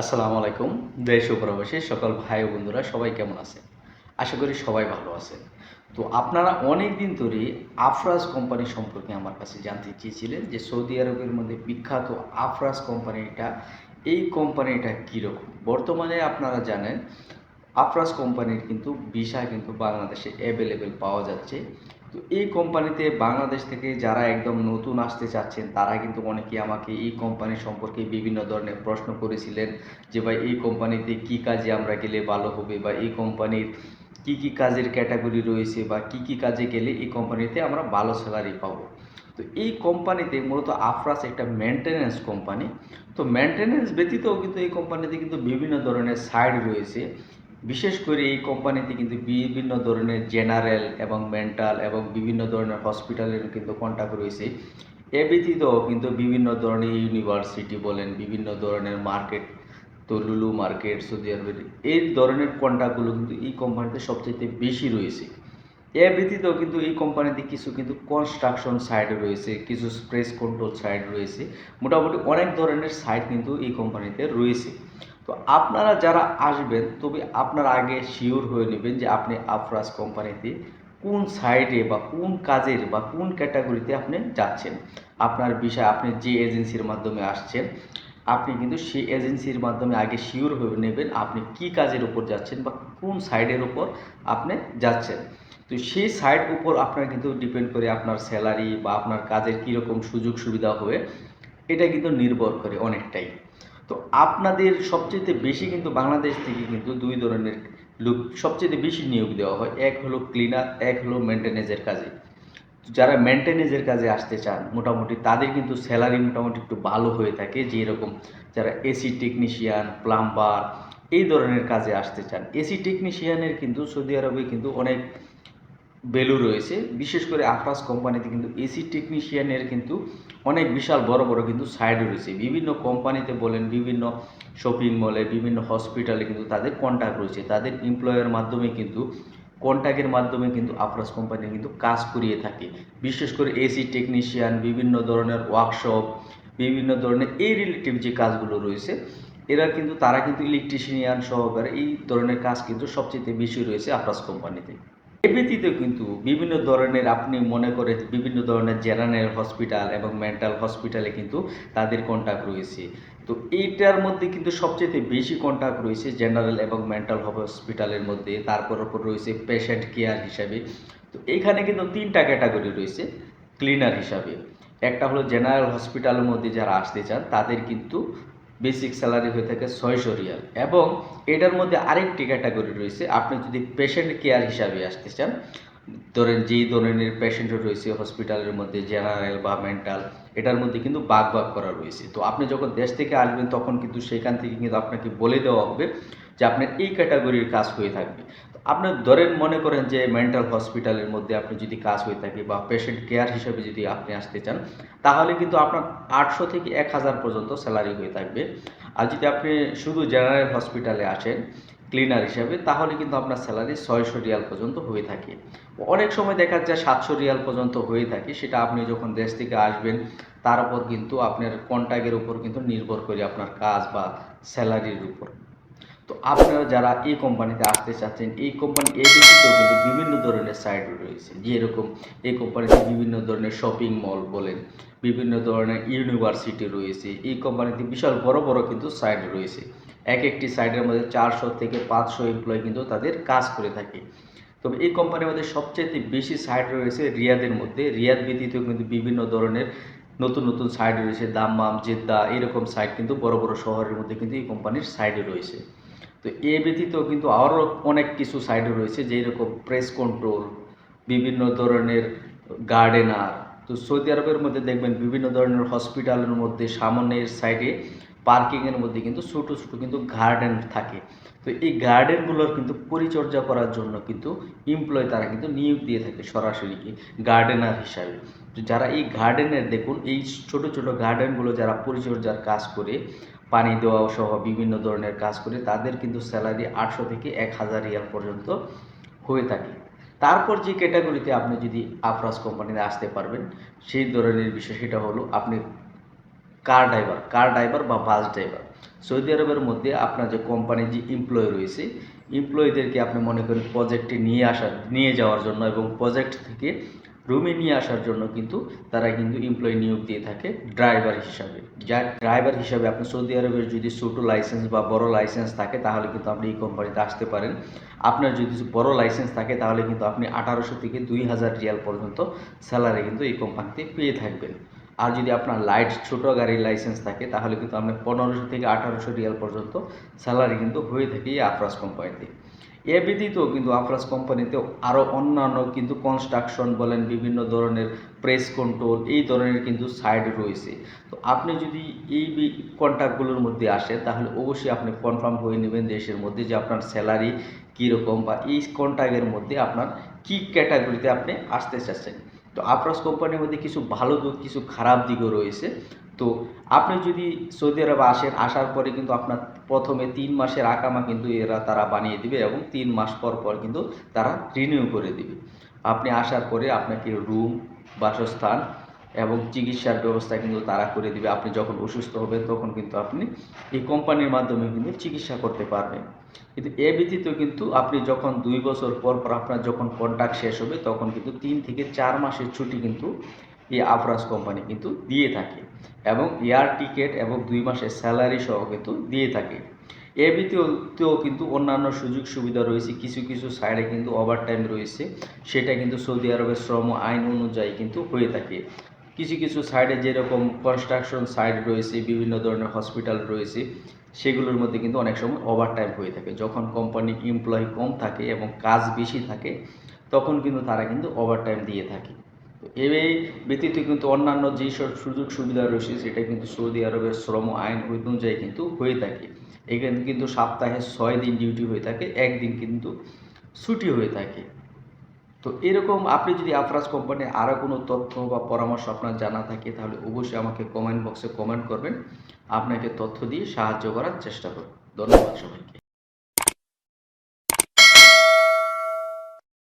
আসসালামু আলাইকুম, দেশ ও প্রবাসী সকল ভাই বন্ধুরা, সবাই কেমন আছেন? আশা করি সবাই ভালো আছেন। তো আপনারা অনেক দিন ধরে আফরাজ কোম্পানি সম্পর্কে আমার কাছে জানতে চেয়েছিলেন যে সৌদি আরবের মধ্যে বিখ্যাত আফরাজ কোম্পানিটা, এই কোম্পানিটা কীরকম? বর্তমানে আপনারা জানেন, আফরাজ কোম্পানির কিন্তু ভিসা কিন্তু বাংলাদেশে অ্যাভেলেবেল পাওয়া যাচ্ছে। তো এই কোম্পানিতে বাংলাদেশ থেকে যারা একদম নতুন আসতে চাচ্ছেন, তারা কিন্তু অনেকে আমাকে এই কোম্পানি সম্পর্কে বিভিন্ন ধরনের প্রশ্ন করেছিলেন যে, ভাই, এই কোম্পানিতে কি কাজে আমরা গেলে ভালো হবে বা এই কোম্পানির কি কি কাজের ক্যাটাগরি রয়েছে বা কি কি কাজে গেলে এই কোম্পানিতে আমরা ভালো স্যালারি পাবো? তো এই কোম্পানিতে মূলত আফরাস একটা মেনটেন্যান্স কোম্পানি। তো মেনটেন্যান্স ব্যতীতও কিন্তু এই কোম্পানিতে কিন্তু বিভিন্ন ধরনের সাইড রয়েছে। বিশেষ করে এই কোম্পানিতে কিন্তু বিভিন্ন ধরনের জেনারেল এবং মেন্টাল এবং বিভিন্ন ধরনের হসপিটালের কিন্তু কন্ট্যাক্ট রয়েছে। এ ব্যতীত কিন্তু বিভিন্ন ধরনের ইউনিভার্সিটি বলেন, বিভিন্ন ধরনের মার্কেট, তো লুলু মার্কেট, সৌদি আরবের এই ধরনের কন্ট্যাক্টগুলো কিন্তু এই কোম্পানিতে সবচেয়ে বেশি রয়েছে। এ ব্যতীত কিন্তু এই কোম্পানিতে কিছু কিন্তু কনস্ট্রাকশন সাইট রয়েছে, কিছু স্প্রেস কন্ট্রোল সাইট রয়েছে। মোটামুটি অনেক ধরনের সাইট কিন্তু এই কোম্পানিতে রয়েছে। তো আপনারা যারা আসবেন, তবে আপনারা আগে শিওর হয়ে নেবেন যে আপনি আফরাজ কোম্পানিতে কোন সাইডে বা কোন কাজের বা কোন ক্যাটাগরিতে আপনি যাচ্ছেন। আপনার বিষয় আপনি যে এজেন্সির মাধ্যমে আসছেন, আপনি কিন্তু সেই এজেন্সির মাধ্যমে আগে শিওর হয়ে নেবেন আপনি কি কাজের উপর যাচ্ছেন বা কোন সাইডের উপর আপনি যাচ্ছেন। তো সেই সাইড উপর আপনার কিন্তু ডিপেন্ড করে আপনার স্যালারি বা আপনার কাজের কীরকম সুযোগ সুবিধা হবে এটা কিন্তু নির্ভর করে অনেকটাই। তো আপনাদের সবচেয়ে বেশি কিন্তু বাংলাদেশ থেকে কিন্তু দুই ধরনের লোক সবচেয়ে বেশি নিয়োগ দেওয়া হয়। এক হলো ক্লিনার এক হলো মেনটেনেন্সের কাজে। যারা মেনটেনেন্সের কাজে আসতে চান, মোটামুটি তাদের কিন্তু স্যালারি মোটামুটি একটু ভালো হয়ে থাকে। যে এরকম যারা এসি টেকনিশিয়ান প্লাম্বার এই ধরনের কাজে আসতে চান। এসি টেকনিশিয়ানের কিন্তু সৌদি আরবে কিন্তু অনেক ভ্যালু রয়েছে। বিশেষ করে আফরাস কোম্পানিতে কিন্তু এসি টেকনিশিয়ানের কিন্তু অনেক বিশাল বড় বড় কিন্তু সাইড রয়েছে। বিভিন্ন কোম্পানিতে বলেন, বিভিন্ন শপিং মলে বিভিন্ন হসপিটালে কিন্তু তাদের কন্ট্যাক্ট রয়েছে। তাদের এমপ্লয়ের মাধ্যমে কিন্তু কন্ট্যাক্টের মাধ্যমে কিন্তু আফরাস কোম্পানি কিন্তু কাজ করিয়ে থাকে। বিশেষ করে এসি টেকনিশিয়ান বিভিন্ন ধরনের ওয়ার্কশপ বিভিন্ন ধরনের এই রিলেটিভ যে কাজগুলো রয়েছে, এরা কিন্তু, তারা কিন্তু ইলেকট্রিশিয়ান সহকারে এই ধরনের কাজ কিন্তু সবচেয়ে বেশি রয়েছে আফরাস কোম্পানিতে এ ব্যতীত কিন্তু বিভিন্ন ধরনের আপনি মনে করে বিভিন্ন ধরনের জেনারেল হসপিটাল এবং মেন্টাল হসপিটালে কিন্তু তাদের কন্ট্যাক্ট রয়েছে। তো এইটার মধ্যে কিন্তু সবচেয়ে বেশি কন্ট্যাক্ট রয়েছে জেনারেল এবং মেন্টাল হসপিটালের মধ্যে। তারপর ওপর রয়েছে পেশেন্ট কেয়ার হিসাবে। তো এইখানে কিন্তু তিনটা ক্যাটাগরি রয়েছে ক্লিনার হিসাবে। একটা হলো জেনারেল হসপিটালের মধ্যে যারা আসতে চান, তাদের কিন্তু বেসিক স্যালারি হয়ে থাকে ছয়শো রিয়াল। এবং এটার মধ্যে আরেকটি ক্যাটাগরি রয়েছে, আপনি যদি পেশেন্ট কেয়ার হিসাবে আসতে চান, ধরেন যেই ধরনের পেশেন্ট রয়েছে হসপিটালের মধ্যে জেনারেল বা মেন্টাল এটার মধ্যে কিন্তু বাগ বাগ করা রয়েছে। তো আপনি যখন দেশ থেকে আসবেন, তখন কিন্তু সেখান থেকে কিন্তু আপনাকে বলে দেওয়া হবে যে আপনার এই ক্যাটাগরির কাজ হয়ে থাকবে। আপনি ধরেন মনে করেন যে মেন্টাল হসপিটালের মধ্যে আপনি যদি কাজ হয়ে থাকে বা পেশেন্ট কেয়ার হিসেবে যদি আপনি আসতে চান, তাহলে কিন্তু আপনার আটশো থেকে এক হাজার পর্যন্ত স্যালারি হয়ে থাকবে। আর যদি আপনি শুধু জেনারেল হসপিটালে আসেন ক্লিনার হিসাবে, তাহলে কিন্তু আপনার স্যালারি ছয়শো রিয়াল পর্যন্ত হয়ে থাকে। অনেক সময় দেখা যায় সাতশো রিয়াল পর্যন্ত হয়ে থাকে, সেটা আপনি যখন দেশ থেকে আসবেন, তার উপর কিন্তু আপনার কন্ট্যাক্টের উপর কিন্তু নির্ভর করে আপনার কাজ বা স্যালারির উপর। তো আপনারা যারা এই কোম্পানিতে আসতে চাচ্ছেন, এই কোম্পানি এই ব্যতীতেও কিন্তু বিভিন্ন ধরনের সাইট রয়েছে। যেরকম এই কোম্পানিতে বিভিন্ন ধরনের শপিং মল বলেন, বিভিন্ন ধরনের ইউনিভার্সিটি রয়েছে। এই কোম্পানিতে বিশাল বড় বড় কিন্তু সাইট রয়েছে। এক একটি সাইটের মধ্যে চারশো থেকে পাঁচশো এমপ্লয় কিন্তু তাদের কাজ করে থাকে। তবে এই কোম্পানির মধ্যে সবচেয়ে বেশি সাইট রয়েছে রিয়াদের মধ্যে। রিয়াদ ব্যতীত কিন্তু বিভিন্ন ধরনের নতুন নতুন সাইট রয়েছে। দাম্মাম, জেদ্দা, এরকম সাইট কিন্তু বড় বড় শহরের মধ্যে কিন্তু এই কোম্পানির সাইডে রয়েছে। তো এ ব্যতীত কিন্তু আরও অনেক কিছু সাইডে রয়েছে যেই রকম প্রেস কন্ট্রোল বিভিন্ন ধরনের গার্ডেনার তো সৌদি আরবের মধ্যে দেখবেন বিভিন্ন ধরনের হসপিটালের মধ্যে, সামনের সাইডে পার্কিংয়ের মধ্যে কিন্তু ছোটো ছোটো কিন্তু গার্ডেন থাকে। তো এই গার্ডেনগুলোর কিন্তু পরিচর্যা করার জন্য কিন্তু এমপ্লয় তারা কিন্তু নিয়োগ দিয়ে থাকে সরাসরি গার্ডেনার হিসাবে। তো যারা এই গার্ডেনের দেখুন, এই ছোট ছোট গার্ডেনগুলো যারা পরিচর্যার কাজ করে পানি দেওয়া সহ বিভিন্ন ধরনের কাজ করে তাদের কিন্তু স্যালারি আটশো থেকে এক হাজার রিয়াল পর্যন্ত হয়ে থাকে। তারপর যে ক্যাটাগরিতে আপনি যদি আফরাজ কোম্পানিতে আসতে পারবেন, সেই ধরনের বিষয় সেটা হলো আপনি কার ড্রাইভার কার ড্রাইভার বা বাস ড্রাইভার সৌদি আরবের মধ্যে আপনার যে কোম্পানির যে এমপ্লয় রয়েছে এমপ্লয়ীদেরকে আপনি মনে করেন প্রজেক্টে নিয়ে আসার, নিয়ে যাওয়ার জন্য এবং প্রজেক্ট থেকে রুমে নিয়ে আসার জন্য কিন্তু তারা কিন্তু এমপ্লয়ি নিয়োগ দিয়ে থাকে ড্রাইভার হিসাবে। যা ড্রাইভার হিসাবে আপনি সৌদি আরবের যদি ছোটো লাইসেন্স বা বড় লাইসেন্স থাকে, তাহলে কিন্তু আপনি এই কোম্পানিতে আসতে পারেন। আপনার যদি বড় লাইসেন্স থাকে, তাহলে কিন্তু আপনি আঠারোশো থেকে দুই হাজার রিয়াল পর্যন্ত স্যালারি কিন্তু এই কোম্পানিতে পেয়ে থাকবেন। আর যদি আপনার লাইট ছোটো গাড়ির লাইসেন্স থাকে, তাহলে কিন্তু আপনার পনেরোশো থেকে আঠারোশো রিয়াল পর্যন্ত স্যালারি কিন্তু হয়ে থাকে এই আফরাজ কোম্পানিতে এ ব্যতীত কিন্তু আফরাজ কোম্পানিতে আরও অন্যান্য কিন্তু কনস্ট্রাকশন বলেন বিভিন্ন ধরনের প্রেস কন্ট্রোল এই ধরনের কিন্তু সাইড রয়েছে। তো আপনি যদি এই কন্ট্রাক্টগুলোর মধ্যে আসেন, তাহলে অবশ্যই আপনি কনফার্ম হয়ে নেবেন দেশের মধ্যে যে আপনার স্যালারি কীরকম বা এই কন্ট্রাক্টের মধ্যে আপনার কী ক্যাটাগরিতে আপনি আসতে চাচ্ছেন। তো আফরাজ কোম্পানির মধ্যে কিছু ভালো দিক, কিছু খারাপ দিকও রয়েছে। তো আপনি যদি সৌদি আরবে আসেন, আসার পরে কিন্তু আপনার প্রথমে তিন মাসের আকামা কিন্তু এরা তারা বানিয়ে দিবে এবং তিন মাস পর পর কিন্তু তারা রিনিউ করে দিবে। আপনি আসার পরে আপনাকে রুম বাসস্থান এবং চিকিৎসার ব্যবস্থা কিন্তু তারা করে দিবে। আপনি যখন অসুস্থ হবেন, তখন কিন্তু আপনি এই কোম্পানির মাধ্যমে কিন্তু চিকিৎসা করতে পারবেন। কিন্তু এ ব্যতীত কিন্তু আপনি যখন দুই বছর পর পর আপনার যখন কন্ট্রাক্ট শেষ হবে, তখন কিন্তু তিন থেকে চার মাসের ছুটি কিন্তু এই আফরাজ কোম্পানি কিন্তু দিয়ে থাকে এবং এয়ার টিকেট এবং দুই মাসের স্যালারি সহ কিন্তু দিয়ে থাকে। এ ব্যতীত কিন্তু অন্যান্য সুযোগ সুবিধা রয়েছে। কিছু কিছু সাইডে কিন্তু ওভার টাইম রয়েছে। সেটা কিন্তু সৌদি আরবের শ্রম আইন অনুযায়ী কিন্তু হয়ে থাকে। কিছু কিছু সাইডে যেরকম কনস্ট্রাকশন সাইড রয়েছে, বিভিন্ন ধরনের হসপিটাল রয়েছে, সেগুলোর মধ্যে কিন্তু অনেক সময় ওভার টাইম হয়ে থাকে। যখন কোম্পানি এমপ্লয়ি কম থাকে এবং কাজ বেশি থাকে, তখন কিন্তু তারা কিন্তু ওভার টাইম দিয়ে থাকে। এই ব্যতীত কিন্তু অন্যান্য যেসব সুযোগ সুবিধা রয়েছে, সেটা কিন্তু সৌদি আরবের শ্রম আইন অনুযায়ী কিন্তু হয়ে থাকে। এখানে কিন্তু সপ্তাহে ছয় দিন ডিউটি হয়ে থাকে, একদিন কিন্তু ছুটি হয়ে থাকে। তো এরকম আপনি যদি আফরাজ কোম্পানির আরও কোনো তথ্য বা পরামর্শ আপনার জানা থাকে, তাহলে অবশ্যই আমাকে কমেন্ট বক্সে কমেন্ট করবেন। আপনাকে তথ্য দিয়ে সাহায্য করার চেষ্টা করব। ধন্যবাদ সবাইকে।